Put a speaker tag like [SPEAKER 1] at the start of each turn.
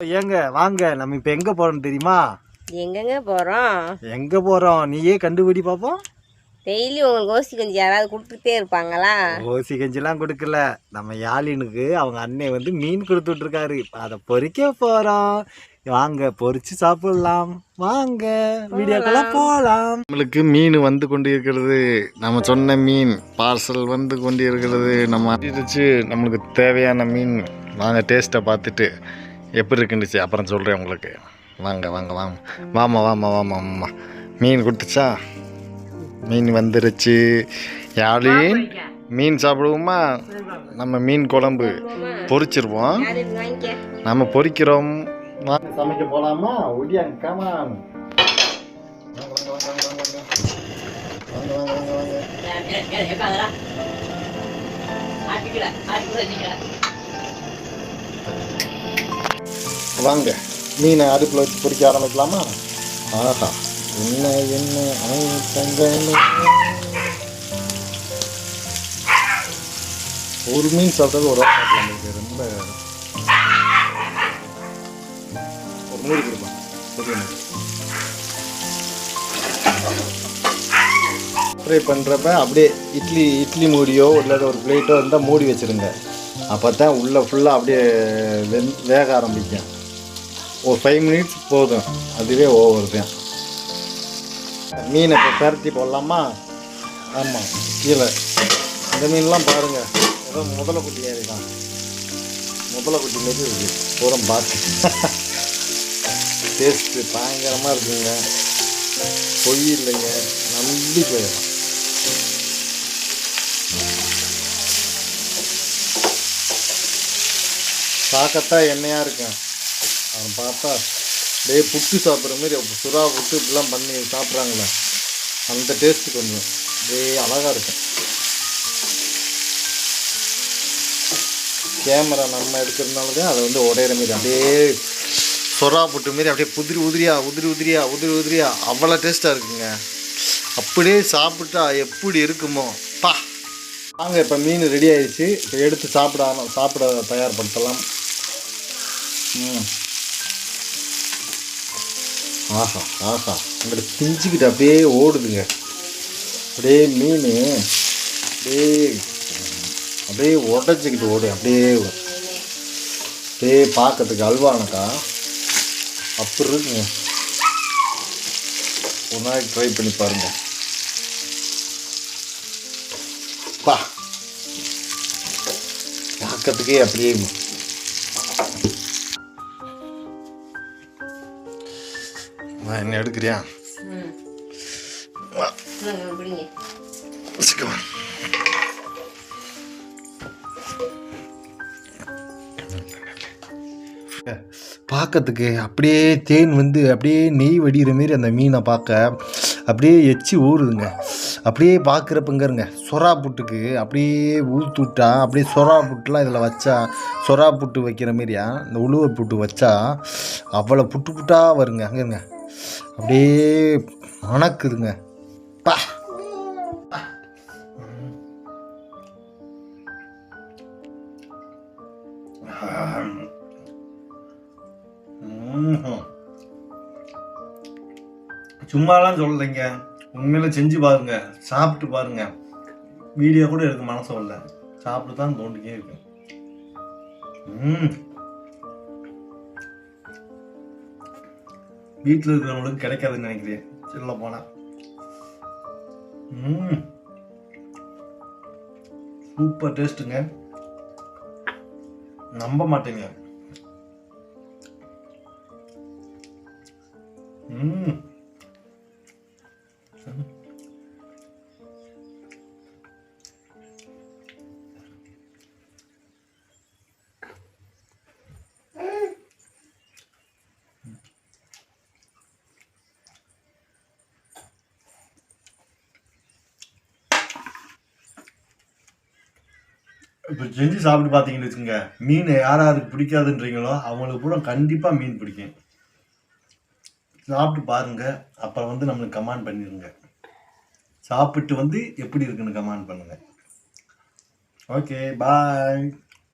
[SPEAKER 1] ஏங்க வாங்க நம்ம இப்போ எங்கே போகிறோம் தெரியுமா?
[SPEAKER 2] எங்கெங்க போகிறோம்
[SPEAKER 1] எங்கே போகிறோம் நீயே கண்டுபிடி பார்ப்போம்
[SPEAKER 2] டெய்லி உங்களுக்கு ஓசி கஞ்சி யாராவது கொடுத்துட்டே இருப்பாங்களா?
[SPEAKER 1] ஓசி கஞ்சிலாம் கொடுக்கல. நம்ம யாழினுக்கு அவங்க அண்ணன் வந்து மீன் கொடுத்து விட்ருக்காரு அதை பொரிக்க போகிறோம் வாங்க பொரிச்சு சாப்பிடலாம். வாங்க வீடியோக்கெல்லாம் போகலாம் நம்மளுக்கு மீன் வந்து கொண்டு இருக்கிறது நம்ம சொன்ன மீன் பார்சல் வந்து கொண்டு இருக்கிறது நம்ம அடிச்சு நம்மளுக்கு தேவையான மீன் வாங்க டேஸ்ட்டை பார்த்துட்டு எப்படி இருக்குன்னுச்சு அப்புறம் சொல்கிறேன் உங்களுக்கு. வாங்க வாங்க வாங்க. வாமா வாமா வாமா வாமா மீன் கொடுத்துச்சா? மீன் வந்துருச்சு. யாழின் மீன் சாப்பிடுவோமா? நம்ம மீன் குழம்பு
[SPEAKER 2] வாங்கிக்க
[SPEAKER 1] நம்ம பொரிக்கிறோம். வாங்க சமைக்க போலாமா? ஒடியாங்க காமான் வாங்க. வாங்க. மீனை அடுப்பில் வச்சு பிடிக்க ஆரம்பிக்கலாமா? ஆஹா. என்ன என்ன? ஐ, ஒரு மீன் சாப்பிட்டது ஒரு சாப்பிடலாம் ரொம்ப ஒரு நூறு கொடுப்பா. பெரிய பண்ணுறப்ப அப்படியே இட்லி இட்லி மூடியோ இல்லை ஒரு பிளேட்டோ இருந்தால் மூடி வச்சுருங்க. அப்போ தான் உள்ளே ஃபுல்லாக அப்படியே வெந் வேக ஆரம்பிக்கும். ஒரு ஃபைவ் மினிட்ஸ் போதும். அதுவே ஓவர் தான். மீனை இப்போ பரட்டி போடலாமா? ஆமாம் கீழே. இந்த மீன்லாம் பாருங்கள் ஏதோ முதல குட்டியாக இருக்கான் முதல குட்டி மாரி இருக்குது பூரம் பார்த்து. டேஸ்ட்டு பயங்கரமாக இருக்குங்க. பொய் இல்லைங்க. நம்பி போயிடலாம். பார்க்கத்தான் எண்ணெயாக இருக்கும். அவன் பார்த்தா டே புட்டு சாப்பிட்ற மாதிரி அப்போ சுறா புட்டு இப்படிலாம் பண்ணி சாப்பிட்றாங்களே. அந்த டேஸ்ட்டு கொஞ்சம் டே அழகாக இருக்கும் கேமரா நம்ம எடுக்கிறதுனால தான் அதை வந்து உடையிற மாரி அப்படியே சொரா புட்டு மாரி அப்படியே உதிரி உதிரியா உதிரி உதிரியா உதிரி உதிரியா அவ்வளோ டேஸ்ட்டாக இருக்குங்க. அப்படியே சாப்பிட்டா எப்படி இருக்குமோ. பா. வாங்க இப்போ மீன் ரெடி ஆயிடுச்சு. இப்போ எடுத்து சாப்பிட சாப்பிட தயார்படுத்தலாம். ம். ஆஹா ஆஹா. உங்களுக்கு பிஞ்சுக்கிட்டு அப்படியே ஓடுதுங்க. அப்படியே மீன் அப்படியே அப்படியே உடச்சிக்கிட்டு ஓடு அப்படியே அப்படியே பார்க்கறதுக்கு அல்வானக்கா. அப்படி இருக்குங்க. ஒரு நாளைக்கு ட்ரை பண்ணி பாருங்க. பா. பார்க்கறதுக்கே அப்படியே என்ன எடுக்கிறியா? பார்க்கறதுக்கு அப்படியே தேன் வந்து அப்படியே நெய் வடிகிற மாரி அந்த மீனை பார்க்க அப்படியே எச்சி ஊறுதுங்க. அப்படியே பார்க்குறப்பங்கருங்க. சொரா புட்டுக்கு அப்படியே ஊழ்த்து விட்டா அப்படியே சொரா புட்டுலாம் இதில் வச்சா சொரா புட்டு வைக்கிற மாரியா? இந்த உழுவை புட்டு வச்சா அவ்வளோ புட்டு புட்டாக வருங்க. அங்கேருங்க அப்படியே மணக்குதுங்க பா. சும்மாலாம் சொல்லலைங்க. உண்மையில செஞ்சு பாருங்க. சாப்பிட்டு பாருங்க. வீடியோ கூட எனக்கு மனசு வரல. சாப்பிட்டு தான் தோண்டிக்கே இருக்கும் ம். வீட்டில் இருக்கிறவங்களுக்கு கிடைக்காதுன்னு நினைக்கிறேன். சொல்ல போனால் ம் சூப்பர் டேஸ்ட்டுங்க. நம்ப மாட்டேங்க. ம் இப்போ செஞ்சு சாப்பிட்டு பார்த்தீங்கன்னு வச்சுங்க மீன் யார் யாருக்கு பிடிக்காதுன்றீங்களோ அவங்களுக்கு பூரா கண்டிப்பாக மீன் பிடிக்கும். சாப்பிட்டு பாருங்க அப்புறம் வந்து நம்மளுக்கு கமெண்ட் பண்ணிடுங்க. சாப்பிட்டு வந்து எப்படி இருக்குன்னு கமெண்ட் பண்ணுங்க. Okay bye